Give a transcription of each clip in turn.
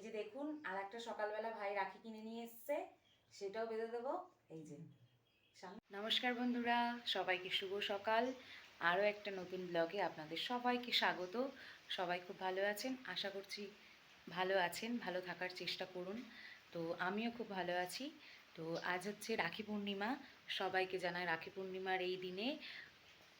এই যে দেখুন আর একটা সকালবেলা ভাই রাখি কিনে নিয়ে এসছে, সেটাও বেঁধে দেবো। এই যে নমস্কার বন্ধুরা, সবাইকে শুভ সকাল। আরও একটা নতুন ব্লগে আপনাদের সবাইকে স্বাগত। সবাই খুব ভালো আছেন? আশা করছি ভালো আছেন, ভালো থাকার চেষ্টা করুন। তো আমিও খুব ভালো আছি। তো আজ হচ্ছে রাখি পূর্ণিমা। সবাইকে জানাই রাখি পূর্ণিমার এই দিনে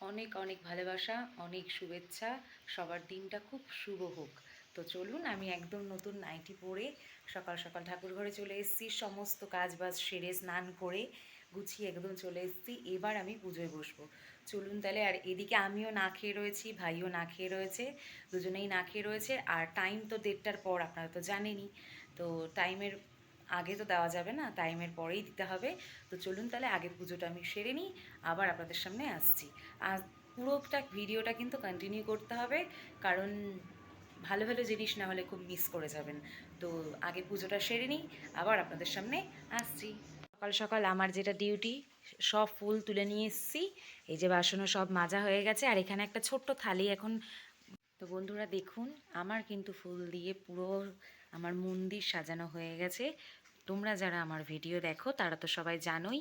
অনেক অনেক ভালোবাসা, অনেক শুভেচ্ছা। সবার দিনটা খুব শুভ হোক। তো চলুন, আমি একদম নতুন নাইটি পরে সকাল সকাল ঠাকুর ঘরে চলে এসেছি। সমস্ত কাজ বাজ সেরে স্নান করে গুছিয়ে একদম চলে এসেছি। এবার আমি পুজোয় বসবো। চলুন তাহলে, আর এদিকে আমিও না খেয়ে রয়েছি, ভাইও না খেয়ে রয়েছে, দুজনেই না খেয়ে রয়েছে। আর টাইম তো দেড়টার পর, আপনারা তো জানেনই। তো টাইমের আগে তো দেওয়া যাবে না টাইমের পরেই দিতে হবে। তো চলুন তাহলে, আগে পুজোটা আমি সেরে নিই, আবার আপনাদের সামনে আসছি। আর পুরোটা ভিডিওটা কিন্তু কন্টিনিউ করতে হবে, কারণ ভালো ভালো জিনিস না হলে খুব মিস করে যাবেন। তো আগে পুজোটা সেরে নিই, আবার আপনাদের সামনে আসছি। সকাল সকাল আমার যেটা ডিউটি সব ফুল তুলে নিয়ে এসেছি। এই যে বাসনও সব মাজা হয়ে গেছে, আর এখানে একটা ছোট্ট থালি এখন। তো বন্ধুরা দেখুন, আমার কিন্তু ফুল দিয়ে পুরো আমার মন্দির সাজানো হয়ে গেছে। তোমরা যারা আমার ভিডিও দেখো, তারা তো সবাই জানোই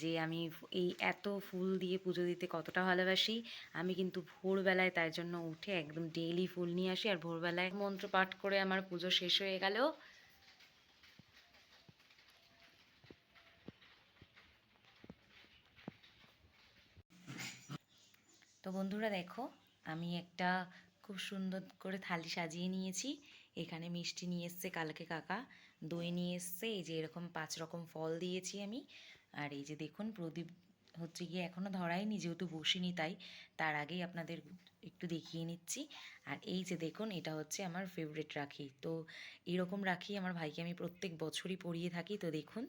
যে আমি এই এত ফুল দিয়ে পুজো দিতে কতটা ভালোবাসি। আমি কিন্তু ভোরবেলায় তার জন্য উঠে একদম ডেইলি ফুল নিয়ে আসি আর ভোরবেলায় মন্ত্র পাঠ করে আমার পুজো শেষ হয়ে গেল। তো বন্ধুরা দেখো, আমি একটা খুব সুন্দর করে থালি সাজিয়ে নিয়েছি। এখানে মিষ্টি নিয়ে এসছে কালকে কাকা, দই নিয়ে এসছে, এই যে এরকম পাঁচ রকম ফল দিয়েছি আমি। আর এই যে দেখুন, প্রদীপ হচ্ছে গিয়ে এখনও ধরাইনি যেহেতু বসিনি তাই, তার আগেই আপনাদের একটু দেখিয়ে নিচ্ছি। আর এই যে দেখুন, এটা হচ্ছে আমার ফেভারিট রাখি। তো এরকম রাখি আমার ভাইকে আমি প্রত্যেক বছরই পরিয়ে থাকি। তো দেখুন,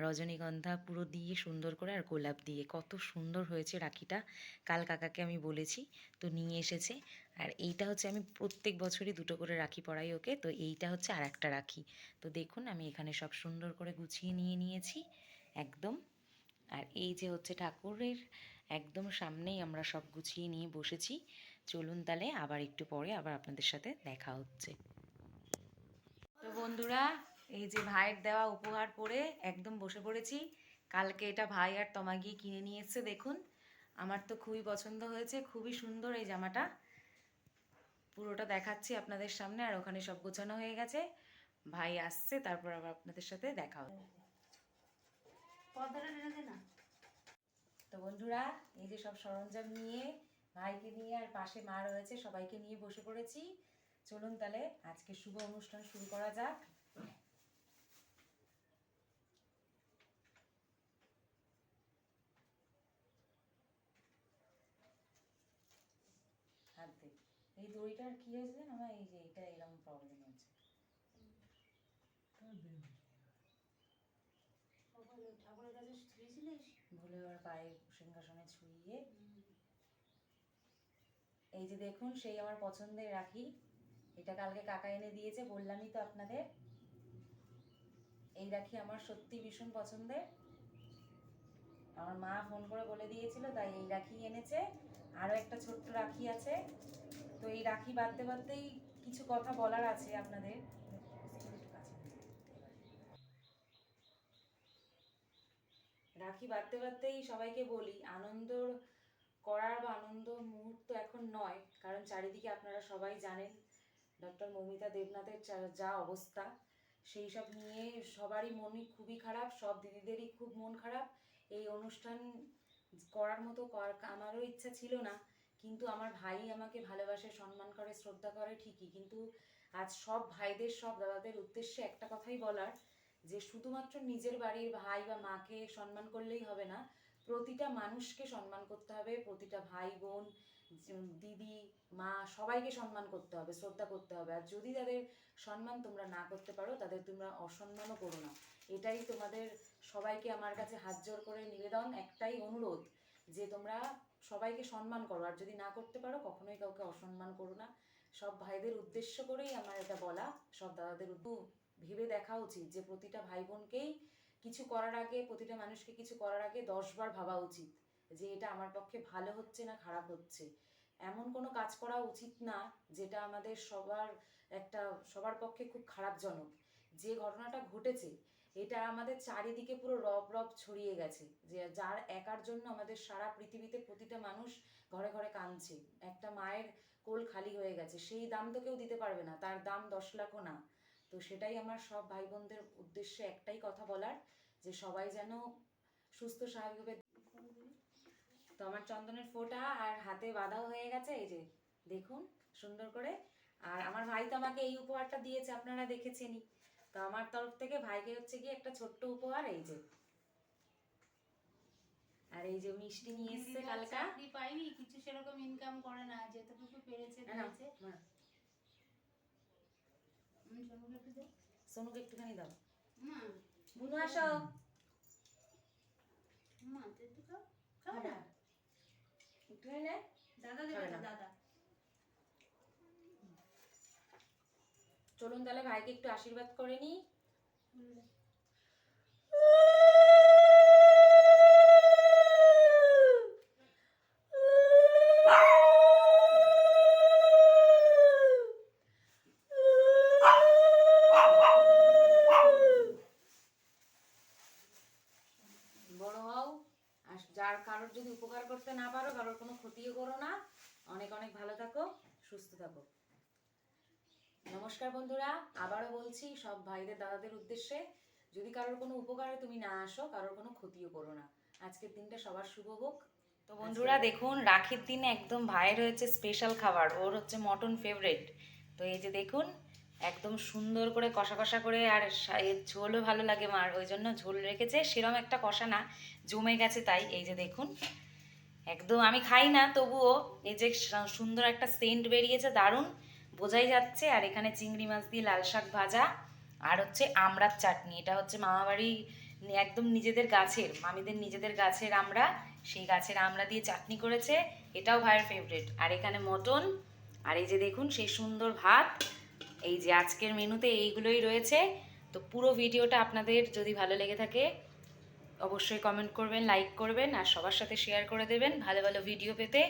রজনীগন্ধা পুরো দিয়ে সুন্দর করে আর গোলাপ দিয়ে কত সুন্দর হয়েছে রাখিটা। কাল কাকাকে আমি বলেছি, তো নিয়ে এসেছে। আর এইটা হচ্ছে আমি প্রত্যেক বছরই দুটো করে রাখি পরাই ওকে। তো এইটা হচ্ছে আর একটা রাখি। তো দেখুন, আমি এখানে সব সুন্দর করে গুছিয়ে নিয়ে নিয়েছি। একদম। আর এই যে হচ্ছে ঠাকুরের একদম সামনেই আমরা সব গুছিয়ে নিয়ে বসেছি। চলুন তাহলে আবার একটু পরে আবার আপনাদের সাথে দেখা হচ্ছে। তো বন্ধুরা, এই যে ভাইয়ের দেওয়া উপহার পরে একদম বসে পড়েছি। কালকে এটা ভাই আর তমা গিয়ে কিনে নিয়ে এসছে, দেখুন। আমার তো খুবই পছন্দ হয়েছে, খুবই সুন্দর এই জামাটা। পুরোটা দেখাচ্ছি আপনাদের সামনে, আর ওখানে সব গোছানো হয়ে গেছে। ভাই আসছে, তারপর আবার আপনাদের সাথে দেখা হবে পর্দাটা টেনে দে না। তো বন্ধুরা, এই যে সব সরঞ্জাম নিয়ে, ভাইকে নিয়ে আর পাশে মা রয়েছে, সবাইকে নিয়ে বসে পড়েছি। চলুন তাহলে আজকে শুভ অনুষ্ঠান শুরু করা যাক। এই দড়িটার কি হয়েছে আমার এই যে এটা এরকম প্রবলেম হয়েছে ঠাকুরের ঠাকুরের কাছে ছুঁয়েছিলিস ভুলে ওর পায়ে সিংহাসনে ছুঁইয়ে। এই যে দেখুন সেই আমার পছন্দের রাখি। এটা কালকে কাকা এনে দিয়েছে বললামই তো আপনাদের। এই রাখি আমার সত্যি ভীষণ পছন্দের। আমার মা ফোন করে বলে দিয়েছিল তাই এই রাখি এনেছে। আরও একটা ছোট্ট রাখি আছে। তো এই রাখি বাঁধতে বাঁধতেই কিছু কথা বলার আছে আপনাদের। রাখি বাঁধতে বাঁধতেই সবাইকে বলি আনন্দ করার বা আনন্দ মুহূর্ত এখন নয়, কারণ চারিদিকে আপনারা সবাই জানেন, ডক্টর মৌমিতা দেবনাথের যা- অবস্থা, সেই সব নিয়ে সবারই মনই খুবই খারাপ, সব দিদিদেরই খুব মন খারাপ। এই অনুষ্ঠান করার মতো আমারও ইচ্ছা ছিল না, কিন্তু আমার ভাই আমাকে ভালোবাসে, সম্মান করে, শ্রদ্ধা করে ঠিকই, কিন্তু আজ সব ভাইদের, সব দাদাদের উদ্দেশ্যে একটা কথাই বলার যে শুধুমাত্র নিজের বাড়ির ভাই বা মাকে সম্মান করলেই হবে না, প্রতিটা মানুষকে সম্মান করতে হবে, প্রতিটা ভাই, বোন দিদি, মা, সবাইকে সম্মান করতে হবে, শ্রদ্ধা করতে হবে। আর যদি তাদের সম্মান তোমরা না করতে পারো, তাদের তোমরা অসম্মানও করো না। এটাই তোমাদের সবাইকে আমার কাছে হাত জোর করে নিবেদন, একটাই অনুরোধ যে তোমরা সবাইকে সম্মান করো। আর যদি না করতে পারো, কখনোই কাউকে অসম্মান করো না। সব ভাইদের উদ্দেশ্য করেই আমার এটা বলা, সব দাদাদের ভেবে দেখা উচিত যে প্রতিটা ভাই বোনকেই কিছু করার আগে, প্রতিটা মানুষকে কিছু করার আগে দশবার ভাবা উচিত যে এটা আমার পক্ষে ভালো হচ্ছে না খারাপ হচ্ছে। এমন কোনো কাজ করা উচিত না যেটা আমাদের সবার একটা, সবার পক্ষে খুব খারাপজনক। যে ঘটনাটা ঘটেছে, এটা আমাদের চারিদিকে পুরো রব রব ছড়িয়ে গেছে। যে যার একার জন্য আমাদের সারা পৃথিবীতে প্রতিটা মানুষ ঘরে ঘরে কাঁদছে। একটা মায়ের কোল খালি হয়ে গেছে। সেই দাম তো কেউ দিতে পারবে না, তার দাম দশ লাখও না। তো সেটাই আমার সব ভাই বোনদের উদ্দেশ্যে একটাই কথা বলার যে সবাই যেন সুস্থ স্বাভাবিকভাবে তো আমার চন্দনের ফোঁটা আর হাতে বাঁধাও হয়ে গেছে এই যে দেখুন সুন্দর করে। আর আমার ভাই তো আমাকে এই উপহারটা দিয়েছে আপনারা দেখেছেনই। তো আমার তরফ থেকে ভাইকে হচ্ছে কি একটা ছোট্ট উপহার এই যে। আর এই যে মিষ্টি নিয়ে এসছে কালকা। পাইনি কিছু সেরকম ইনকাম করে না যেটুকু পেরেছে পেরেছে মা, হুম, সোনুকে একটু দে। সোনুকে একটুখানি দাও মা, বুনু আসো মা, তুই একটু খাও। খাও খাবে না। না? একটুখানি নে দাদা দেবে একটুখানি দাও। না। চলুন তাহলে ভাইকে একটু আশীর্বাদ করে নিই। সুস্থ থাকো। নমস্কার বন্ধুরা, আবারও বলছি, সব ভাইদের দাদাদের উদ্দেশ্যে, যদি কারোর কোনো উপকারে তুমি না আসো, কারোর কোনো ক্ষতিও করো না। আজকের দিনটা সবার শুভ হোক। তো বন্ধুরা, দেখুন, রাখির দিনে একদম ভাইয়ের হয়েছে স্পেশাল খাবার, ওর হচ্ছে মটন ফেভারেট তো এই যে দেখুন, একদম সুন্দর করে কষা কষা করে, আর ঝোলও ভালো লাগে মার, ওই জন্য ঝোল রেখেছে, সেরম একটা কষা না, জমে গেছে তাই, এই যে দেখুন। একদম, আমি খাই না, তবুও এই যে সুন্দর একটা সেন্ট বেরিয়েছে, দারুণ। বোঝাই যাচ্ছে, আর এখানে চিংড়ি মাছ দিয়ে লাল শাক ভাজা, আর হচ্ছে আমড়ার চাটনি। এটা হচ্ছে মামাবাড়ি একদম নিজেদের গাছের, মামিদের নিজেদের গাছের আমড়া, সেই গাছের আমড়া দিয়ে চাটনি করেছে, এটাও ভাইয়ের ফেভারিট আর এখানে মটন, আর এই যে দেখুন, সেই সুন্দর ভাত, এই যে আজকের মেনুতে এইগুলোই রয়েছে। তো পুরো ভিডিওটা আপনাদের যদি ভালো লেগে থাকে অবশ্যই কমেন্ট করবেন লাইক করবেন আর সবার সাথে শেয়ার করে দেবেন ভালো ভালো ভিডিও পেতে।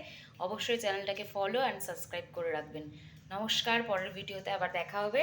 অবশ্যই চ্যানেলটাকে ফলো অ্যান্ড সাবস্ক্রাইব করে রাখবেন। নমস্কার, পরের ভিডিওতে আবার দেখা হবে।